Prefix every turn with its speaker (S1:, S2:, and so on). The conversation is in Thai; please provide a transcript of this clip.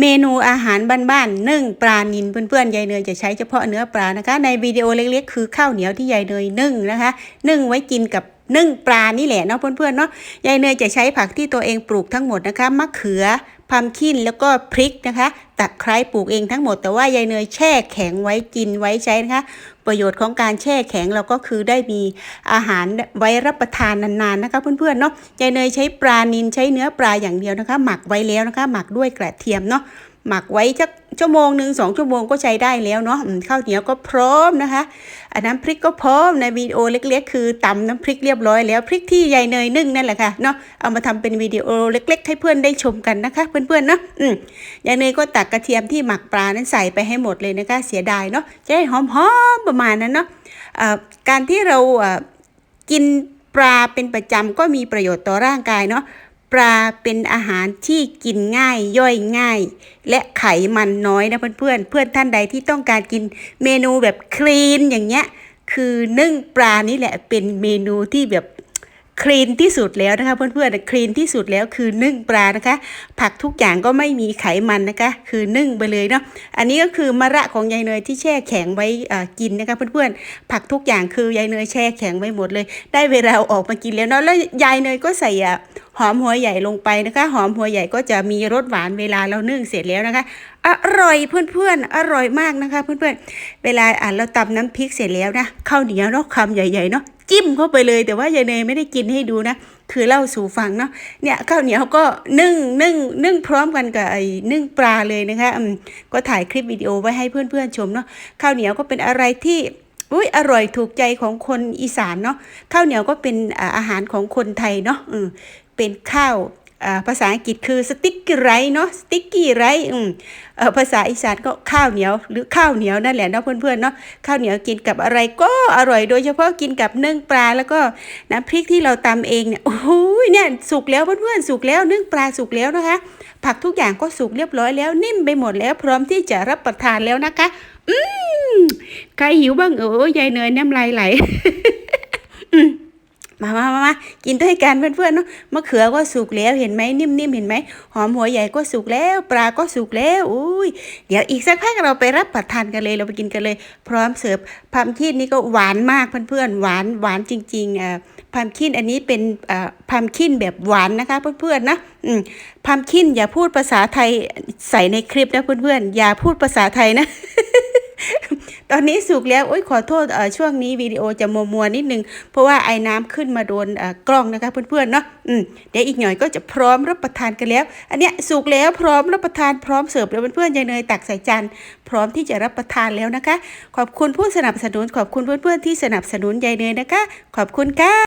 S1: เมนูอาหารบ้านๆนึ่งปลานิลเพื่อนๆยายเนยจะใช้เฉพาะเนื้อปลานะคะ ในวิดีโอเล็กๆ คือข้าวเหนียวที่ยายเนยนึ่งนะคะ นึ่งไว้กินกับนึ่งปลานี่แหละเนาะเพื่อนๆเนาะยายเนยจะใช้ผักที่ตัวเองปลูกทั้งหมดนะคะมะเขือพัมคินแล้วก็พริกนะคะ ตะไคร้ปลูกเองทั้งหมดแต่ว่ายายเนยแช่แข็งไว้กินไว้ใช้นะคะ ประโยชน์ของการแช่แข็งเราก็คือได้มีอาหารไว้รับประทานนานๆนะคะเพื่อนๆเนาะยายเนยใช้ปลานินใช้เนื้อปลาอย่างเดียวนะคะ หมักไว้แล้วนะคะ หมักด้วยกระเทียมเนาะหมักไว้สักชั่วโมงหนึ่งสองชั่วโมงก็ใช้ได้แล้วเนาะข้าวเหนียวก็พร้อมนะคะอันน้ำพริกก็พร้อมในวิดีโอเล็ก ๆ คือตำน้ำพริกเรียบร้อยแล้วพริกที่ยายเนยนึ่งนั่นแหละค่ะเนาะเอามาทำเป็นวิดีโอเล็ก ๆ ให้เพื่อนได้ชมกันนะคะ เพื่อนๆเนาะอืมยายเนยก็ตักกระเทียมที่หมักปลานั้นใส่ไปให้หมดเลยนะคะเสียดายเนาะจะได้หอมๆประมาณนั้นเนาะการที่เรากินปลาเป็นประจำก็มีประโยชน์ต่อร่างกายเนาะปลาเป็นอาหารที่กินง่ายย่อยง่าย และไขมันน้อยนะเพื่อนๆเพื่อนท่านใดที่ต้องการกินเมนูแบบคลีนอย่างเงี้ยคือนึ่งปลานี่แหละเป็นเมนูที่แบบ คลีนที่สุดแล้วนะคะ เพื่อนๆคลีนที่สุดแล้วคือนึ่งปลานะคะ ผักทุกอย่างก็ไม่มีไขมันนะคะ คือนึ่งไปเลยเนาะอันนี้ก็คือมะระของยายเนยที่แช่แข็งไว้อ่ากินนะคะเพื่อนๆผักทุกอย่างคือยายเนยแช่แข็งไว้หมดเลย ได้เวลาออกมากินแล้วเนาะแล้วยายเนยก็ใส่หอมหัวใหญ่ลงไปนะคะ หอมหัวใหญ่ก็จะมีรสหวานเวลาเรานึ่งเสร็จแล้วนะคะ อร่อยเพื่อนๆอร่อยมากนะคะ เพื่อนๆเวลาอะเราตำน้ำพริกเสร็จแล้วนะข้าวเหนียวเนาะคำใหญ่ๆเนาะ จิ้มเข้าไปเลย แต่ว่ายายเนยไม่ได้กินให้ดูนะ คือเล่าสู่ฟังเนาะเนี่ยข้าวเหนียวก็นึ่งนึ่งนึ่งพร้อมกันกับไอ้นึ่งปลาเลยนะคะอืมก็ถ่ายคลิปวิดีโอไว้ให้เพื่อนๆชมเนาะข้าวเหนียวก็เป็นอะไรที่อุ้ยอร่อยถูกใจของคนอีสานเนาะข้าวเหนียวก็เป็นอาหารของคนไทยเนาะเป็นข้าว ภาษาอังกฤษคือสติ๊กกี้ไรเนาะสติ๊กกี้ไรอืมเอภาษาอีสานก็ข้าวเหนียวหรือข้าวเหนียวนั่นแหละเนาะเพื่อนๆเนาะข้าวเหนียวกินกับอะไรก็อร่อยโดยเฉพาะกินกับนึ่งปลาแล้วก็น้ำพริกที่เราตำเองเนี่ยโอ้โหเนี่ยสุกแล้วเพื่อนๆสุกแล้วนึ่งปลาสุกแล้วนะคะ ผักทุกอย่างก็สุกเรียบร้อยแล้วนิ่มไปหมดแล้ว พร้อมที่จะรับประทานแล้วนะคะ อืมใครหิวบ้างเออยายเนยน้ำลายไหล มามามามากินด้วยกันเพื่อนๆเนาะมะเขือก็สุกแล้วเห็นไหมนิ่มๆเห็นไหมหอมหัวใหญ่ก็สุกแล้วปลาก็สุกแล้วอุ้ยเดี๋ยวอีกสักพักเราไปรับประทานกันเลยเราไปกินกันเลย พร้อมเสิร์ฟพัมคินนี่ก็หวานมากเพื่อนๆหวานหวานจริงๆอ่าพัมคินอันนี้เป็นอ่าพัมคินแบบหวานนะคะเพื่อนๆนะอืมพัมคินอย่าพูดภาษาไทยใส่ในคลิปนะเพื่อนๆอย่าพูดภาษาไทยนะ ตอนนี้สุกแล้วโอ้ยขอโทษเอ่อช่วงนี้วิดีโอจะมัวมัวนิดนึง เพราะว่าไอ้น้ำขึ้นมาโดนเอ่อกล้องนะคะเพื่อนๆเนาะอืมเดี๋ยวอีกหน่อยก็จะพร้อมรับประทานกันแล้ว อันเนี้ยสุกแล้วพร้อมรับประทานพร้อมเสิร์ฟแล้วเพื่อนๆยายเนยตักใส่จานพร้อมที่จะรับประทานแล้วนะคะ ขอบคุณผู้สนับสนุนขอบคุณเพื่อนๆที่สนับสนุนยายเนยนะคะ ขอบคุณค่ะ